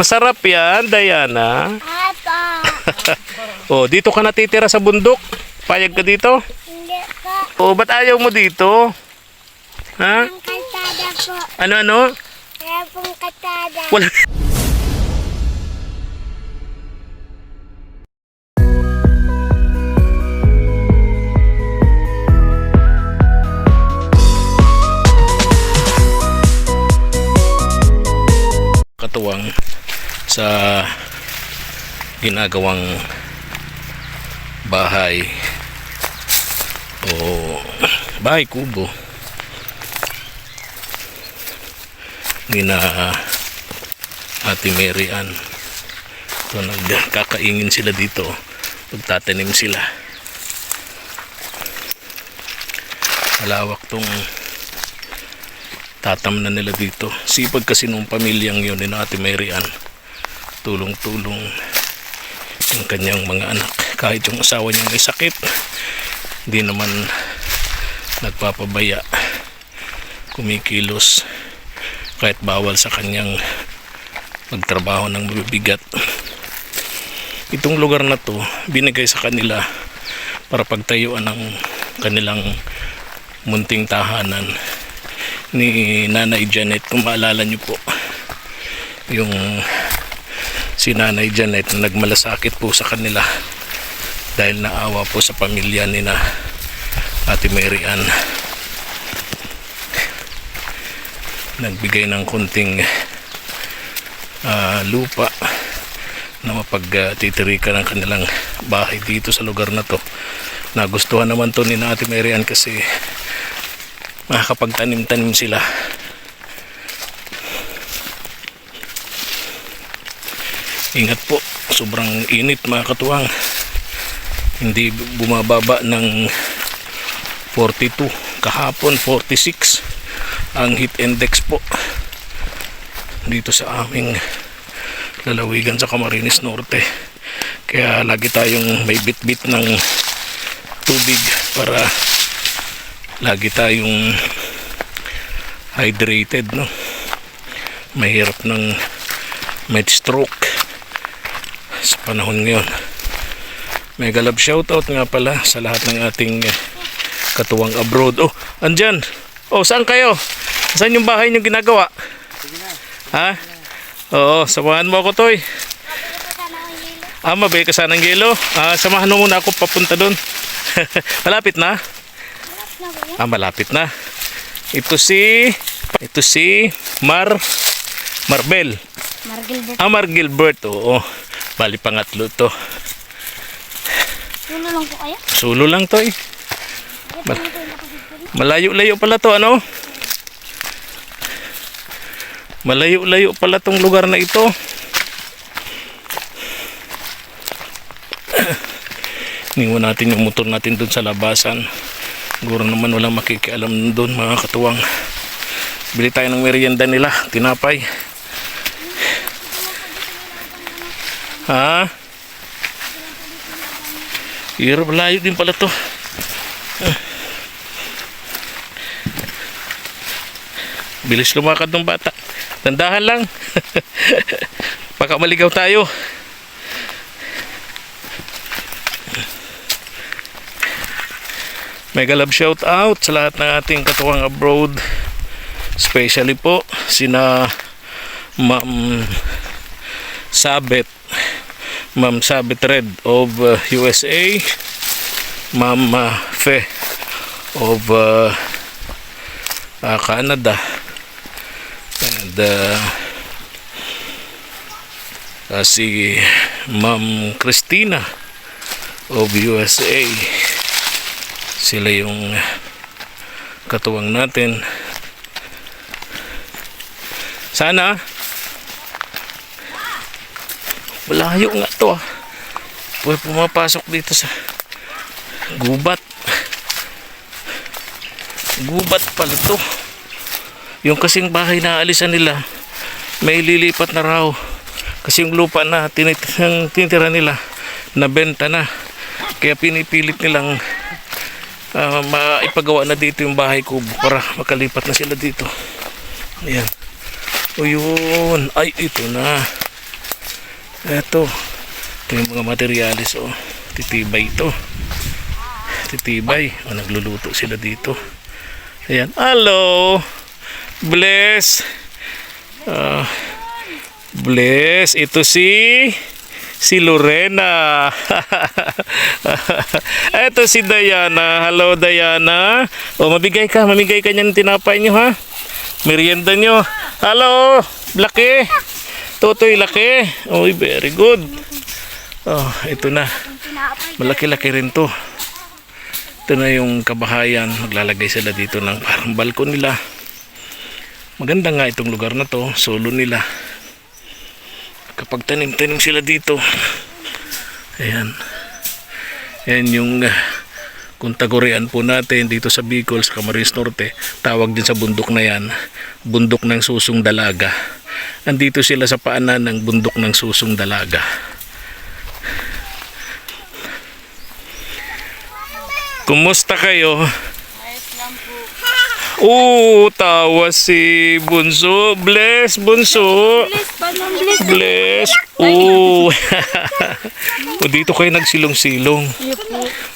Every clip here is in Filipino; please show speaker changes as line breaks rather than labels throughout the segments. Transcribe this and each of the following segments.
Masarap yan, Diana.
Apa.
oh, dito ka natitira sa bundok. Payag ka dito?
Hindi po.
Oh, ba't ayaw mo dito? Ha?
Ang kalsada po.
Ano-ano?
Kaya pong kalsada.
Wala. Katuwang sa ginagawang bahay o bahay kubo gina Ate Mary Ann. So nagkakaingin sila dito. Pagtatanim sila. Malawak tong tatam na nila dito. Sipag kasi nung pamilyang yun ni Ate Mary Ann. Tulong-tulong yung kanyang mga anak. Kahit yung asawa niya may sakit, hindi naman nagpapabaya. Kumikilos kahit bawal sa kanyang magtrabaho ng mabibigat. Itong lugar na to, binigay sa kanila para pagtayuan ng kanilang munting tahanan ni Nanay Janet. Kung maalala niyo po, yung si Nanay Janet na nagmalasakit po sa kanila dahil naawa po sa pamilya ni na Ate Mary Ann. nagbigay ng kunting ah, lupa na mapagtitirikan ng kanilang bahay dito sa lugar na to. Nagustuhan naman to ni na Ate Marian kasi makakapagtanim-tanim sila. Ingat po, sobrang init mga katuwang. Hindi bumababa ng 42, kahapon 46 ang heat index po dito sa aming lalawigan sa Camarines Norte. Kaya lagi tayong may bit-bit ng tubig para lagi tayong hydrated no? Mahirap ng med stroke sa panahon ngayon mega love shoutout nga pala sa lahat ng ating eh, katuwang abroad oh andyan oh saan kayo saan yung bahay nyo ginagawa ha oo samahan mo ako toy Ah, mabay ka sana ng gelo. Ah, samahan mo muna ako papunta doon. malapit na? Ah, malapit na. Ito si ito si Mar Marbel.
Margilbert.
Ah, Mar Gilbert. Oo. Bali pangatlo to.
Tulo lang po kaya?
Sulo lang to eh. Mal- Malayo-layo pala to ano? Malayo-layo pala tong lugar na ito. Iniwan natin yung motor natin doon sa labasan. Siguro naman walang makikialam doon mga katuwang. Bili tayo ng merienda nila, tinapay. Ha? Hirap, layo din pala to. Bilis lumakad ng bata. Tandahan lang. Baka maligaw tayo. Mega love shout out sa lahat ng ating katuwang abroad. Especially po sina Ma'am Sabet Ma'am Sabit Red of uh, USA, Ma'am uh, Fe of uh, uh, Canada, and uh, uh, si Ma'am Christina of USA. Sila yung katuwang natin. Sana Malayo nga to ah. Pwede pumapasok dito sa gubat. Gubat pala to. Yung kasing bahay na alisan nila, may lilipat na raw. Kasi yung lupa na tinitira nila, nabenta na. Kaya pinipilit nilang ah, maipagawa na dito yung bahay kubo para makalipat na sila dito. Ayan. O yun. Ay, ito na. Eto. Ito yung mga materialis oh. Titibay ito. Titibay. O, nagluluto sila dito. Ayan. Hello! Bless! Ah, bless! Ito si... Si Lorena. Ito si Diana. Hello, Diana. O, mabigay ka. Mamigay ka niyan tinapay niyo, ha? Merienda niyo. Hello, laki. Totoy, laki. Uy, very good. Oh, ito na. Malaki-laki rin to. Ito na yung kabahayan. Maglalagay sila dito ng parang balkon nila. Maganda nga itong lugar na to. Solo nila. Kapag tanim-tanim sila dito. Ayan. Ayan yung uh, kung tagurian po natin dito sa Bicol, sa Camarines Norte. Tawag din sa bundok na yan. Bundok ng susong dalaga. Andito sila sa paanan ng bundok ng susong dalaga. Kumusta kayo? Oo, tawa si Bunso. Bless, Bunso.
Bless.
Oo. o dito kayo nagsilong-silong.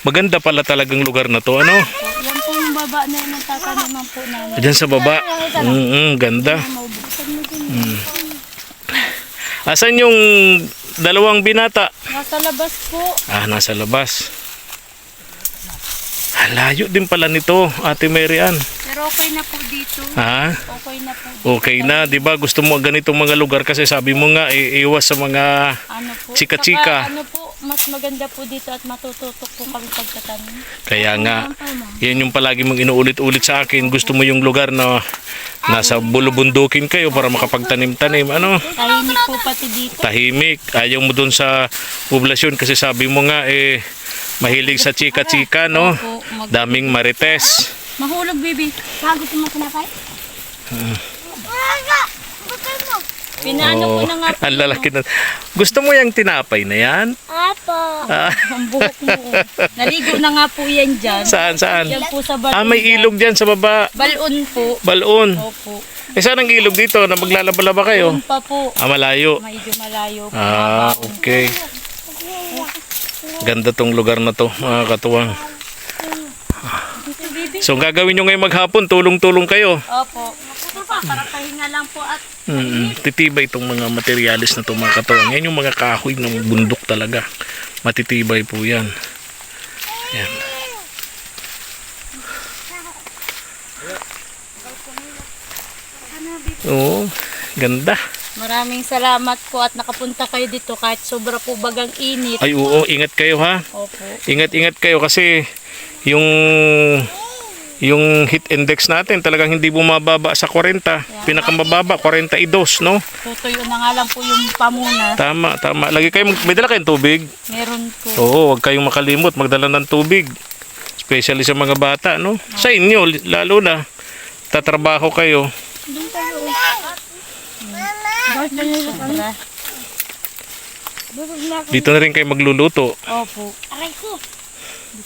Maganda pala talagang lugar na to, ano?
Yan po yung baba na yung nagtatanaman po namin.
Diyan sa baba. Mm, ganda.
Maubuksan mo din.
Asan yung dalawang binata?
Nasa labas po.
Ah, nasa labas. Ah, Layo din pala nito, Ate Mary Ann.
Pero okay na po dito.
Ha?
Okay na po.
Okay na, 'di ba? Gusto mo ganitong mga lugar kasi sabi mo nga i- iwas sa mga
Ano po?
Chika-chika.
Saka ano po, mas maganda po dito at matututok po kami pagkatanim.
kaya nga yan yung palagi mong inuulit-ulit sa akin. Gusto mo yung lugar na nasa bulubundukin kayo para makapagtanim-tanim. Ano?
Tahimik po pati dito.
Tahimik. Ayaw mo dun sa poblasyon kasi sabi mo nga eh mahilig sa chika-chika, no? Daming marites.
Mahulog, baby. Bago gusto mo tinapay? Pinaano ko na nga po.
Ang lalaki na. Gusto mo yung tinapay na yan?
Apo.
Ah,
Ang buhok mo. Naligo na nga po yan dyan.
saan, saan?
Yan po sa balon.
Ah, may ilog dyan sa baba.
Balon po.
Balon.
Opo.
Eh, saan ang ilog dito na maglalaba-laba kayo?
Doon pa po.
Ah, malayo.
Medyo malayo po.
Ah, okay. Ganda tong lugar na to, mga katuwang. So, ang gagawin nyo ngayong maghapon, tulong-tulong kayo.
Opo. Para pahinga lang po at
Mm, titibay itong mga materialis na to mga katuwang. Yan yung mga kahoy ng bundok talaga. Matitibay po yan. Yan. Oo, ganda.
maraming salamat po at nakapunta kayo dito kahit sobra po bagang init.
Ay oo, ingat kayo ha.
Opo.
Ingat-ingat kayo kasi yung yung heat index natin talagang hindi bumababa sa 40. Pinakamababa 42, no?
Tutuyo na nga lang po yung pamuna.
Tama, tama. Lagi kayo may dala kayong tubig.
Meron po.
Oo, wag kayong makalimot magdala ng tubig. Especially sa mga bata, no? Sa inyo lalo na tatrabaho kayo.
Sobra.
Dito na rin kayo magluluto.
Opo. Aray ko.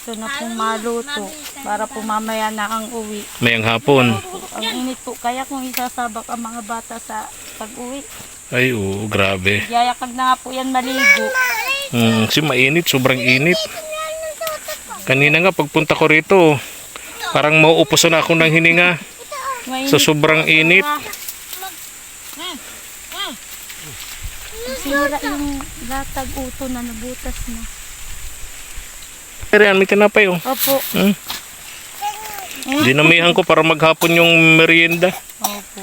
Dito na po maluto para po mamaya na ang uwi.
Mayang hapon.
Ang init po kaya kung isasabak ang mga bata sa pag-uwi.
Ay, oo, grabe.
Yayakag na nga po yan maligo.
Hmm, kasi mainit, sobrang init. Kanina nga pagpunta ko rito, parang mauupusan ako ng hininga sa sobrang init.
Sira yung latag uto na nabutas na.
Pero yan, may tinapay oh.
Opo.
Hmm? Dinamihan ko para maghapon yung merienda.
Opo.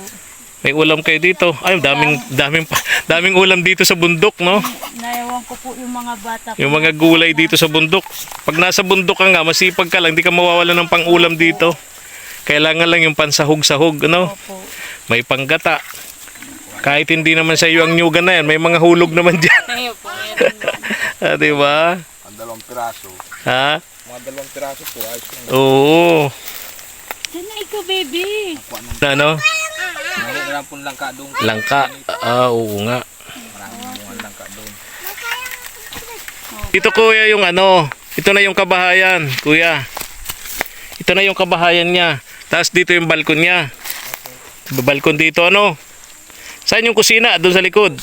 May ulam kayo dito. Ay, daming daming daming ulam dito sa bundok, no?
Naiwan ko po yung mga bata.
Yung mga gulay dito sa bundok. Pag nasa bundok ka nga, masipag ka lang, di ka mawawala ng pang-ulam dito. Kailangan lang yung pansahog-sahog, ano?
Opo.
May panggata. Kahit hindi naman sa iyo ang nyugan na yan, may mga hulog naman dyan.
Ayun po,
ah, di ba?
Ang dalawang piraso.
Ha?
Mga dalawang piraso po, ayos lang.
Oo.
Diyan na ikaw, baby.
Ano?
Marami po langka doon.
Langka. Ah, oo nga.
Maraming mga langka doon.
Ito kuya yung ano, ito na yung kabahayan, kuya. Ito na yung kabahayan niya. Tapos dito yung balkon niya. Balkon dito ano? Saan yung kusina? Doon sa likod.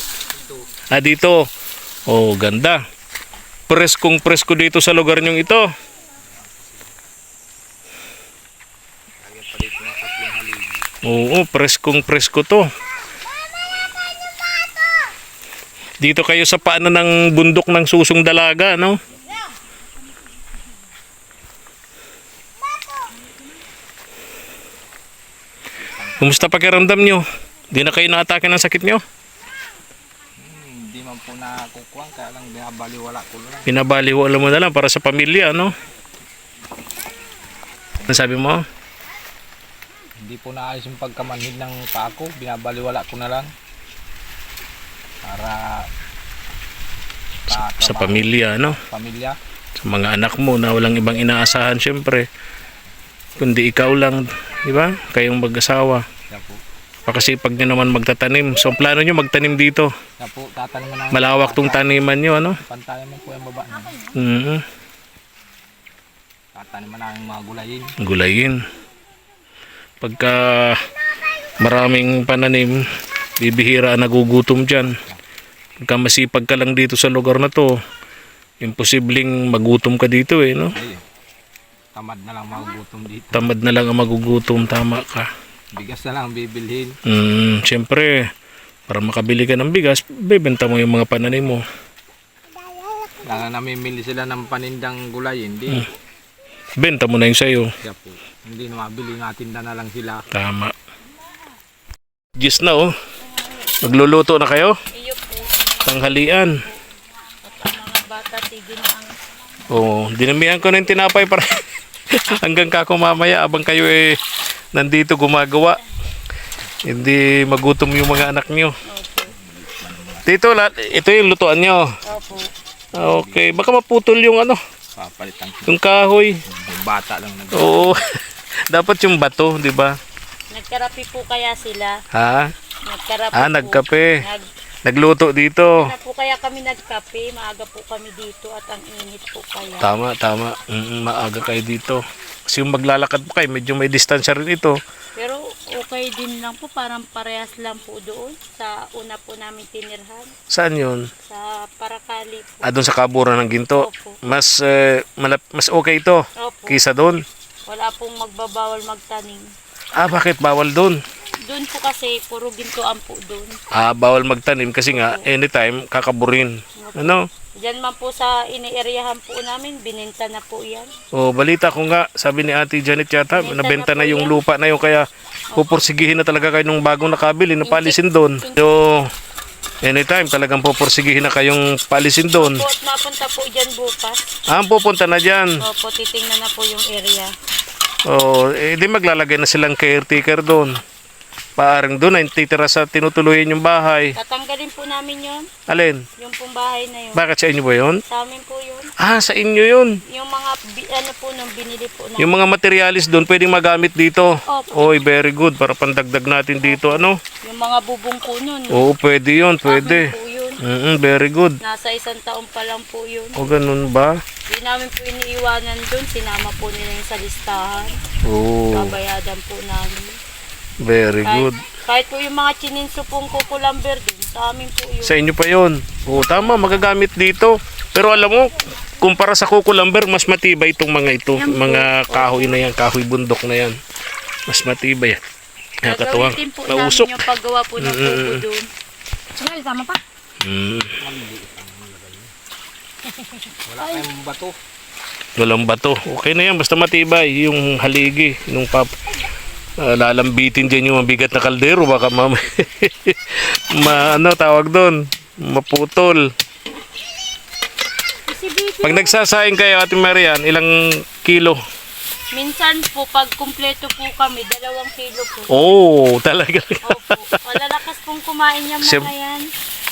Ah, dito. Oh, ganda. Preskong presko dito sa lugar nyong ito. Oo, preskong presko to. Dito kayo sa paano ng bundok ng susong dalaga, no? Kumusta pakiramdam nyo? Di na kayo naatake ng sakit nyo?
Hindi man po nakukuha, kaya lang binabaliwala ko lang.
Pinabaliwala mo na lang para sa pamilya, no? Ano sabi mo?
Hindi po naayos yung pagkamanhid ng paa ko, binabaliwala ko na lang. Para
Sa,
sa,
pamilya, no?
pamilya.
Sa mga anak mo na walang ibang inaasahan, syempre. Kundi ikaw lang, di ba? Kayong mag-asawa.
Kaya po,
Pakasipag nyo naman magtatanim. So, plano nyo magtanim dito.
kaya po tataniman namin.
Malawak tong taniman nyo, ano?
Pantayan mo po yung baba.
Mm
Tataniman namin mga gulayin.
Gulayin. Pagka maraming pananim, bibihira nagugutom dyan. Pagka masipag ka lang dito sa lugar na to, imposibleng magutom ka dito eh, no?
Tamad na lang magugutom dito.
Tamad na lang ang magugutom, tama ka.
Bigas na lang ang bibilhin.
Mm, siyempre, para makabili ka ng bigas, bebenta mo yung mga pananim mo.
Kaya namimili sila ng panindang gulay, hindi.
Hmm. Benta mo na yung sayo.
Kaya po, hindi na mabili nga tinda na lang sila.
Tama. Gis na oh. Magluluto na kayo?
Iyo po.
Tanghalian.
At ang mga bata, sige na ang
Oo, dinamihan ko na yung tinapay para hanggang kako mamaya abang kayo eh nandito gumagawa. Hindi magutom yung mga anak nyo. Tito, la- ito yung lutuan nyo.
Opo.
Okay, baka maputol yung ano,
Papalitan ko.
yung kahoy.
Yung bata lang nag
Oo, dapat yung bato, di ba?
Nagkarapi po kaya sila.
Ha?
Nagkarapi
Ah,
po.
nagkape.
Nag,
Nagluto dito.
na po kaya kami nagkape. Maaga po kami dito at ang init po kaya.
Tama, tama. Mm, maaga kayo dito. Kasi yung maglalakad pa kayo, medyo may distansya rin ito.
Pero okay din lang po. Parang parehas lang po doon. Sa una po namin tinirhan.
Saan yun?
Sa Paracali po.
Ah, doon sa kaburan ng ginto.
Opo.
Mas, eh, malap- mas okay ito
Opo.
kisa doon.
Wala pong magbabawal magtanim.
Ah, bakit bawal doon?
Doon po kasi puro gintoan po doon.
Ah, bawal magtanim kasi nga anytime kakaburin. Ano?
Diyan man po sa iniiryahan po namin, bininta na po yan.
O, balita ko nga, sabi ni Ate Janet yata,
Benta
nabenta
na
na yung
yan.
lupa na yun, kaya pupursigihin na talaga kayo nung bagong nakabili, napalisin doon. So, anytime talagang pupursigihin na kayong palisin doon.
Po at mapunta po dyan bukas.
Ah, pupunta na dyan.
Opo, titingnan na po yung area.
O, eh, di maglalagay na silang caretaker doon. Paaring doon ay titira sa tinutuluyan yung bahay.
Tatanggalin po namin yon
Alin?
yung pong bahay na yun.
Bakit sa inyo ba yun?
Sa amin po yun.
Ah, sa inyo yun.
Yung mga, bi- ano po, nung binili po namin.
Yung mga materialis doon pwedeng magamit dito.
Opo.
Oy, very good. Para pandagdag natin dito, ano?
Yung mga bubong po nun.
Oo, pwede yun, pwede.
Po yun.
Mm very good.
Nasa isang taon pa lang po yun.
O, ganun ba?
Hindi namin po iniiwanan doon. Sinama po nila yung sa listahan.
Oo,
Babayadan po namin.
Very good.
Kahit po yung mga chininso pong kukulamber din, sa amin po yun.
Sa inyo pa yun. Oo, tama, magagamit dito. Pero alam mo, kumpara sa kukulamber, mas matibay itong mga ito. Mga kahoy na yan, kahoy bundok na yan. Mas matibay. Nakakatuwa.
Gagawin din po
Nausok.
namin yung paggawa po ng kubo doon.
Sungal, tama pa.
Mm,
Wala kayong bato.
walang bato. Okay na yan, basta matibay. Yung haligi, yung pap... ah, lalambitin dyan yung mabigat na kaldero. Baka ma, ma ano tawag doon maputol. Pag nagsasaing kayo Ate Marian ilang kilo?
Minsan po pag kumpleto po kami, dalawang kilo po.
oh talaga.
Opo, malalakas pong kumain yung mga
Siyem-
yan.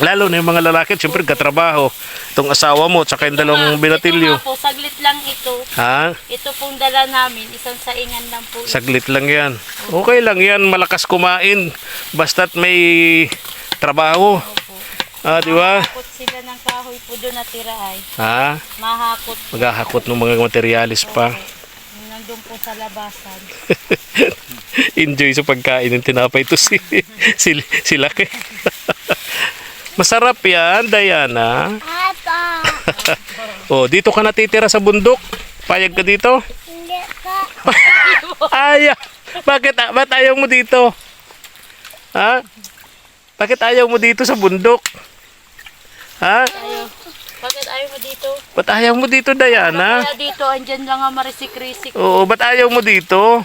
Lalo na yung mga lalaki syempre katrabaho itong asawa mo tsaka yung dalawang
Ito
binatilyo
nga po, saglit lang ito.
ha
Ito pong dala namin, isang saingan lang po. ito.
saglit lang yan okay lang yan malakas kumain basta't may trabaho
Opo.
ah di ba
Mahakot sila ng kahoy po doon natira ay.
ha
Mahakot
maghahakot ng mga materialis pa
Yung Nandun po sa labasan.
enjoy sa pagkain ng tinapay to si, si, sila kay. Masarap yan, Diana.
Ay,
oh, dito ka natitira sa bundok? Payag ka dito?
Hindi pa.
Ayaw. Bakit, ba't ayaw mo dito? Ha? Bakit ayaw mo dito sa bundok? Ha?
Bakit ayaw mo dito?
Ba't ayaw mo dito, Diana?
Kaya dito, andyan lang ang marisik-risik.
Oo, ba't ayaw mo dito?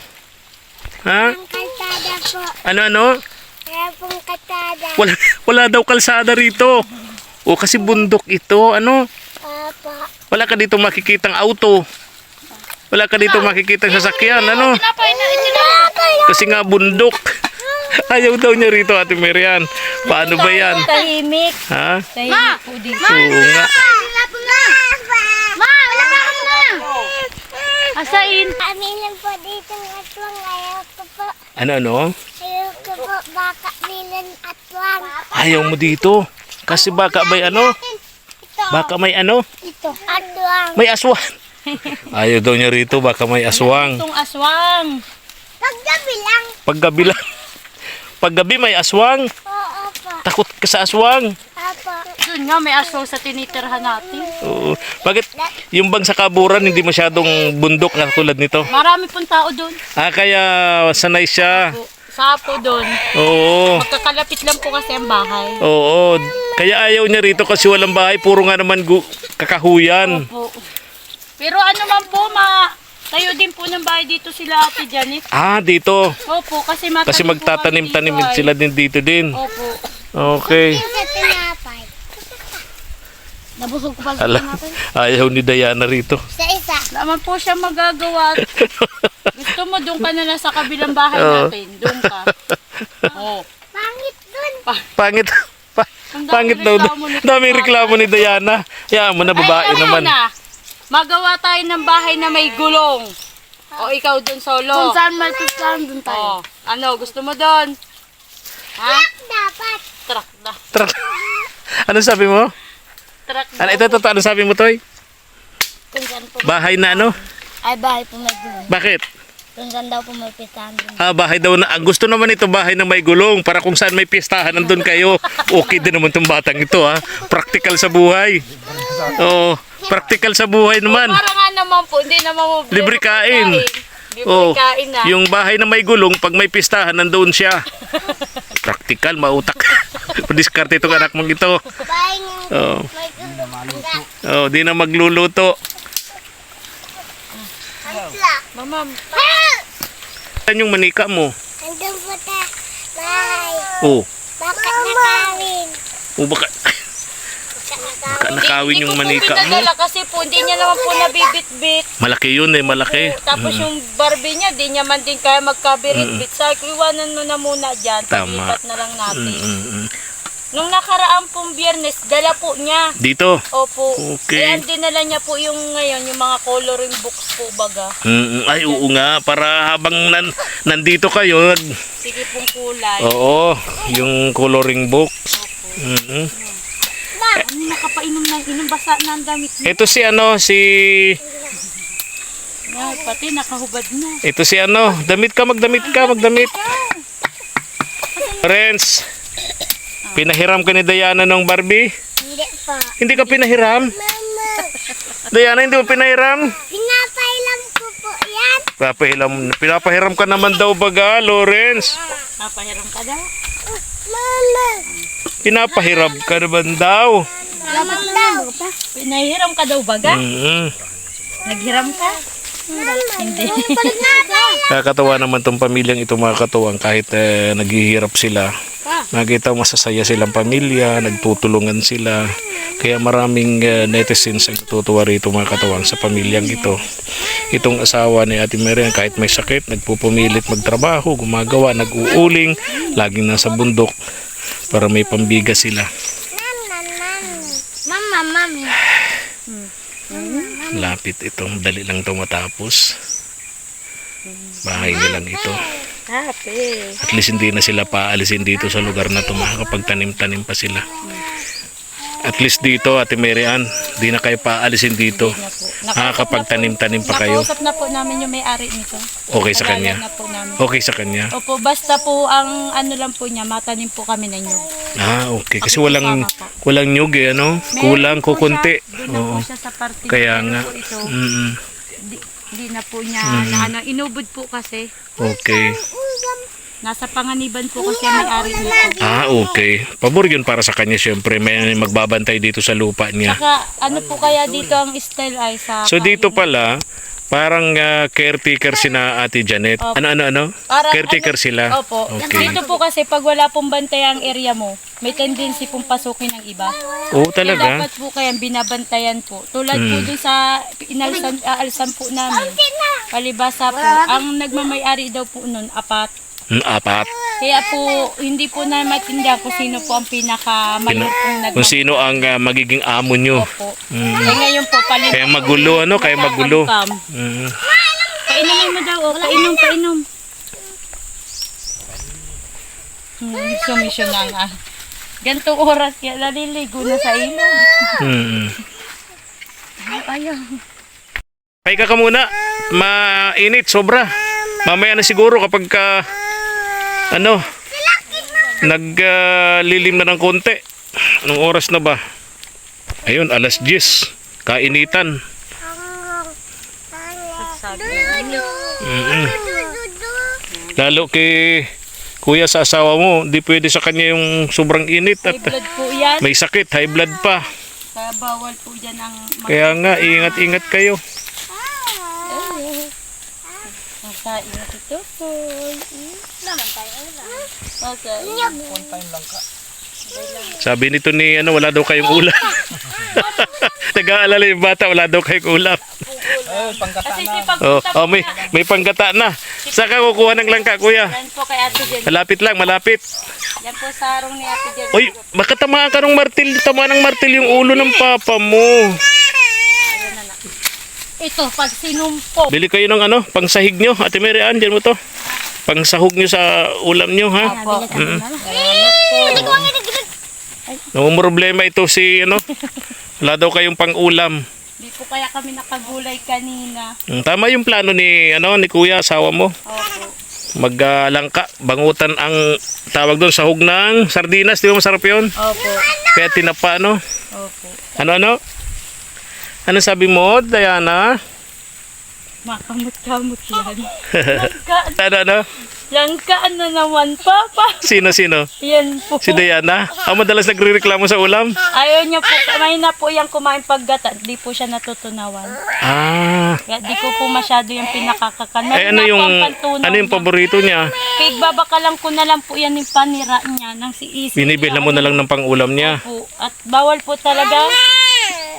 Ha?
Ang kalsada po.
Ano-ano?
Kaya pong kalsada.
Wala, wala daw kalsada rito. O kasi bundok ito, ano?
Papa.
Wala ka dito makikitang auto. Wala ka dito makikitang sasakyan, ano?
Tinapay.
Kasi nga bundok. Ayaw daw niya rito, Ate Marian. Paano ba yan?
Tahimik.
Ha?
Tahimik po dito.
Oo nga.
Wala po wala.
Asain?
Kami lang po dito ng atwang. Ayaw ko po.
Ano-ano?
Ayaw ko po. Baka nilan atwang.
Ayaw mo dito. Kasi baka may ano? Baka may ano?
Ito. Atwang.
May aswang. Ayaw daw niya rito, baka may aswang.
Itong aswang.
Paggabi lang.
Paggabi lang. Paggabi may aswang.
Oo po.
Takot ka sa aswang.
Apo.
Doon nga, may aswang sa tinitirhan natin.
Oo. Bakit yung bang sa kaburan hindi masyadong bundok na tulad nito?
Marami pong tao doon.
Ah, kaya sanay siya.
Po. Sapo doon.
Oo.
Magkakalapit lang po kasi ang bahay.
Oo. Kaya ayaw niya rito kasi walang bahay. Puro nga naman gu- kakahuyan.
Po. Pero ano man po, ma... Tayo din po ng bahay dito sila Ate Janet.
Ah, dito.
Opo, kasi matanim
Kasi
po
magtatanim-tanim
dito, ay.
sila din dito din.
Opo.
Okay.
Sa. Nabusog ko pa
Ala, ayaw ni Diana rito.
Sa isa.
Naman po siya magagawa. Gusto mo, doon ka na lang sa kabilang bahay
Oo.
natin. Doon ka. Oh.
Pangit dun.
Pangit. Pa-
Ang daming
pangit daw.
reklamo ni
Daming reklamo ni Diana. Yan mo na babae
Ay,
naman.
Na, magawa tayo ng bahay na may gulong. O ikaw doon solo.
saan may tutulan dun
Oh, ano, gusto mo doon? Ha?
Dapat.
Truck na.
Tra- ano sabi mo?
Truck.
Ano ito, ito, ano sabi mo, Toy?
Kung saan po.
Bahay na ano?
Ay, bahay po may gulong.
Bakit?
Kung saan daw po may pistahan dun.
Ah, bahay daw na. Ang gusto naman ito, bahay na may gulong. Para kung saan may pistahan, nandun kayo. Okay din naman tong batang ito, ha? Practical sa buhay. Oo, practical sa buhay naman.
Para nga naman po, hindi naman mo
Libre kain.
Libre
Oh,
kain na.
yung bahay na may gulong, pag may pistahan, nandoon siya. Practical, mautak. Padiskarte itong anak mong ito.
Gulong.
oh, di na magluluto.
Mama,
Saan yung manika mo?
Andun po ta. Bahay.
Oh,
Bakit nakawin?
oh baka nakawin yung manika mo.
pinadala kasi po, hindi niya naman po nabibit-bit.
Malaki yun eh, malaki.
Tapos yung Barbie niya, di niya man din kaya magkabirit-bit. Sabi ko, iwanan mo na muna dyan.
Tama.
Na lang natin.
Mm-mm.
Nung nakaraan pong biyernes, dala po niya.
Dito.
Opo.
Okay.
Kaya dinala niya po yung ngayon, yung mga coloring books po baga.
Mm, ay, oo nga. Para habang nan, nandito kayo,
Sige pong kulay.
oo, yung coloring books. Mm-mm.
Ano nakapainom na inom basa na ang damit niya.
Ito si ano, si...
Ay, pati nakahubad na.
Ito si ano, damit ka, magdamit ka, magdamit. Renz, pinahiram ka ni Diana ng Barbie?
Hindi po.
Hindi ka pinahiram?
Mama.
Diana, hindi mo pinahiram?
Pinapailam ko po yan.
Papahiram, pinapahiram ka naman daw baga, Lawrence.
Napahiram ka daw.
Mama.
Pinapahiram ka naman daw.
Mama daw.
Pinahiram ka daw baga?
Mm-hmm.
Naghiram ka? Hindi.
Nakakatawa naman tong pamilyang ito mga katuwang kahit eh, naghihirap sila. Nakita mo masasaya silang pamilya, nagtutulungan sila. Kaya maraming eh, netizens ang natutuwa rito mga katuwang sa pamilyang ito. Itong asawa ni Ate Marian kahit may sakit, nagpupumilit magtrabaho, gumagawa, nag-uuling, laging nasa bundok para may pambigas sila.
Mama, mami.
Lapit itong dali lang ito matapos. Bahay nilang ito. At least hindi na sila paalisin dito sa lugar na ito. Makakapagtanim-tanim pa sila. At least dito, Ate Marian, di na kayo paalisin dito. Makakapagtanim-tanim pa kayo.
Nakausap na po namin yung may-ari nito.
Okay sa kanya.
na po namin.
Okay sa kanya.
Opo, basta po ang ano lang po niya, matanim po kami ng nyug.
Ah, okay. Kasi walang walang nyug eh, ano?
Meron
Kulang
po
kukunti.
siya. Doon na
Oo.
po siya sa parte.
Kaya nga.
po ito,
Mm.
di, di na po niya na ano, inubod po kasi.
Okay.
Nasa panganiban po kasi ang may-ari nito.
Ah, okay. Pabor yun para sa kanya syempre. May magbabantay dito sa lupa niya.
Saka ano po kaya dito ang style ay sa
So dito pala, parang ah, caretaker si na Ate Janet.
Opo.
Ano, ano, ano?
Parang
Caretaker
ano-
sila?
Opo.
Okay.
Dito po kasi pag wala pong bantay ang area mo, may tendency pong pasukin ng iba.
Oo,
Kaya
talaga?
dapat po kaya binabantayan po. Tulad po dun sa inalsan, aalsan po namin. Palibasa po, ang nagmamayari daw po nun, apat.
Apat.
Kaya po, hindi po na maintindihan kung sino po ang pinaka-mayor pong nag
Kung sino ang ah, magiging amo nyo.
po. Eh ngayon po, palibasa.
Kaya magulo, ano? Kaya magulo. Mm.
Painumin mo daw, oh. painom, painom. Hmm, sumisyon na nga. Gantong oras kaya naliligo na sa ilog.
Mm.
Ayaw.
Paika ka muna. Mainit, sobra. Mamaya na siguro kapag ka, ano, naglilim na ng konti. Anong oras na ba? Ayun, alas 10. Kainitan. Mm-mm. Lalo kay kuya sa asawa mo, di pwede sa kanya yung sobrang init at
May
sakit, high blood pa.
Kaya bawal po dyan ang
Kaya nga, ingat-ingat kayo.
Masain na ito po. Naman tayo. Okay.
One time lang ka.
Sabi nito ni ano, wala daw kayong ulam. Nag-aalala yung bata, wala daw kayong ulam.
Eh, pangkata na.
Oh, oh may, may panggata na. Saka kukuha ng langka, kuya.
Yan po kay Ate Jen.
Malapit lang, malapit.
Yan po sa arong ni Ate Jen.
Uy, baka tamaan ka ng martil. Tama ng martil yung ulo ng papa mo.
Ito, pag sinumpo.
Bili kayo ng ano, pangsahig nyo. Ate Mary Ann, dyan mo to. Pangsahog nyo sa ulam nyo, ha?
Apo. Po.
Namumroblema ito si, ano, wala daw kayong pang-ulam.
Di po kaya kami nakagulay kanina.
Mm, Tama yung plano ni, ano, ni kuya, asawa mo.
Opo.
Maglangka, bangutan ang tawag doon, sahog ng sardinas. Di ba masarap yun?
Opo.
Kaya tinapa, ano?
Opo.
Ano, ano? Ano sabi mo, Diana?
Makamot-kamot yan. Langka,
Ano, ano?
langka na naman, Papa.
Sino, sino?
Yan po.
Si Diana? Ang madalas nagre-reklamo sa ulam?
Ayaw niya po, may na po yung kumain paggata. Di po siya natutunawan.
Ah.
Kaya di ko po masyado yung pinakakakan.
Eh, ano yung, ano yung paborito niya?
Pigbabaka lang ko na lang po yan yung panira niya ng si Isi.
Binibila mo na lang ng pang-ulam niya.
po. At bawal po talaga.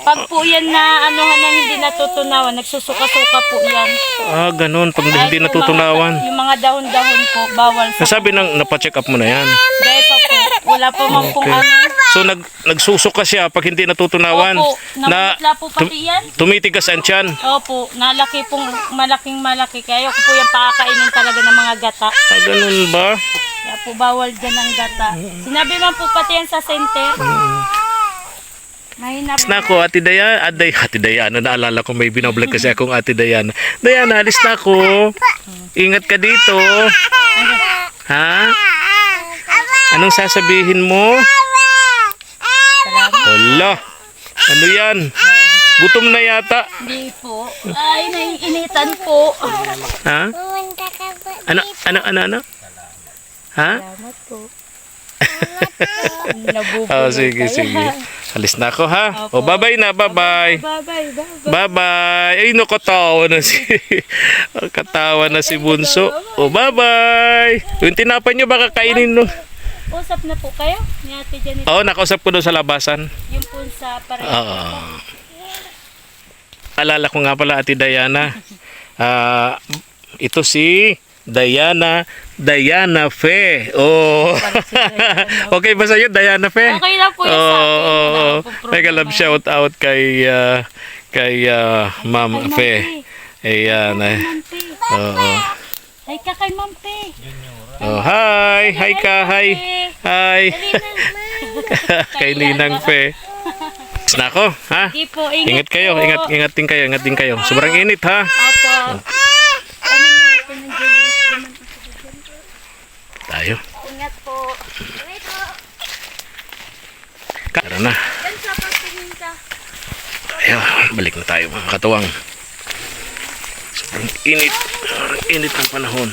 Pag po yan na ano na hindi natutunawan, nagsusuka-suka po yan.
Ah, ganun. Pag hindi
po,
natutunawan.
Mga, yung mga dahon-dahon po, bawal sa
Nasabi nang napacheck up mo na yan.
Dahil pa po, wala po man pong
Okay.
ano.
So nag nagsusuka siya pag hindi natutunawan.
Opo,
Na
namutla po pati yan.
tumitigas ang tiyan.
Opo, nalaki pong malaking malaki. Kaya ko po yung pakakainin talaga ng mga gata.
Ah, ganun ba?
Kaya po bawal dyan ang gata. Sinabi man po pati yan sa center. Mahina po.
na ako, Ate Dayan. Ah, Day, Ate Dayan. Ano, naalala ko may binoblog kasi akong Ate Dayan. Dayan, alis na ako. Ingat ka dito. Ha? Anong sasabihin mo?
Salamat.
Hala. Ano yan? Gutom na yata.
Hindi po. Ay, naiinitan po.
Ha? Ano, ano, ano, ano? Ha?
Salamat po. Nabubulol
Oh, sige,
kayo.
sige. Alis na ako, ha?
Opo.
O, bye-bye na, bye-bye.
Bye-bye, bye-bye.
Bye-bye. Ay, nakatawa na si... Katawa na si Bunso. O, bye-bye. Yung tinapay nyo, baka kainin no.
Usap na po kayo ni Ate Janet.
Oo, nakausap ko doon sa labasan.
Yung po sa pareho.
Oo. Alala ko nga pala, Ate Diana. Ah, ito si Diana, Diana Fe. Oh. okay ba sa'yo, Diana Fe?
Okay lang po yun sa akin. Po problema.
Mega love shout out kay ah, kay ah, Ma'am Fe. Ayan. eh.
Mampi.
Oo.
Ay ka kay Mampi.
Oh, hi. Hi ka. Hi. Hi. kay Ninang Fe. Tapos na ako, ha?
Ingat,
kayo, ingat ingat din kayo, ingat din kayo. Sobrang init ha.
Opo. tayo. Ingat
po.
Ingat po.
Tara na. Ayan, balik na tayo mga katuwang. Sobrang init. Sobrang init ng panahon.